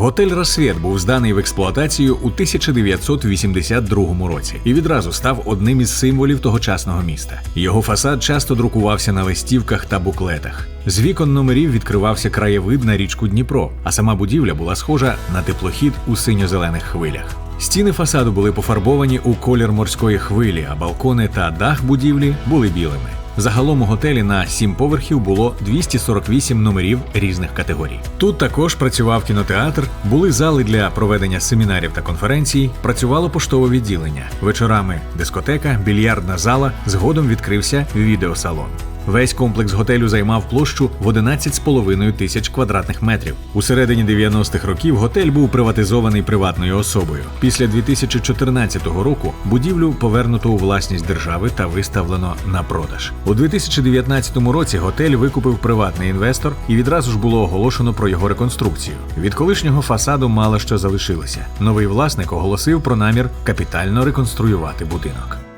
Готель Рассвіт був зданий в експлуатацію у 1982 році і відразу став одним із символів тогочасного міста. Його фасад часто друкувався на листівках та буклетах. З вікон номерів відкривався краєвид на річку Дніпро, а сама будівля була схожа на теплохід у синьо-зелених хвилях. Стіни фасаду були пофарбовані у колір морської хвилі, а балкони та дах будівлі були білими. Загалом у готелі на сім поверхів було 248 номерів різних категорій. Тут також працював кінотеатр, були зали для проведення семінарів та конференцій, працювало поштове відділення. Вечорами дискотека, більярдна зала, згодом відкрився відеосалон. Весь комплекс готелю займав площу в 11,5 тисяч квадратних метрів. У середині 90-х років готель був приватизований приватною особою. Після 2014 року будівлю повернуто у власність держави та виставлено на продаж. У 2019 році готель викупив приватний інвестор і відразу ж було оголошено про його реконструкцію. Від колишнього фасаду мало що залишилося. Новий власник оголосив про намір капітально реконструювати будинок.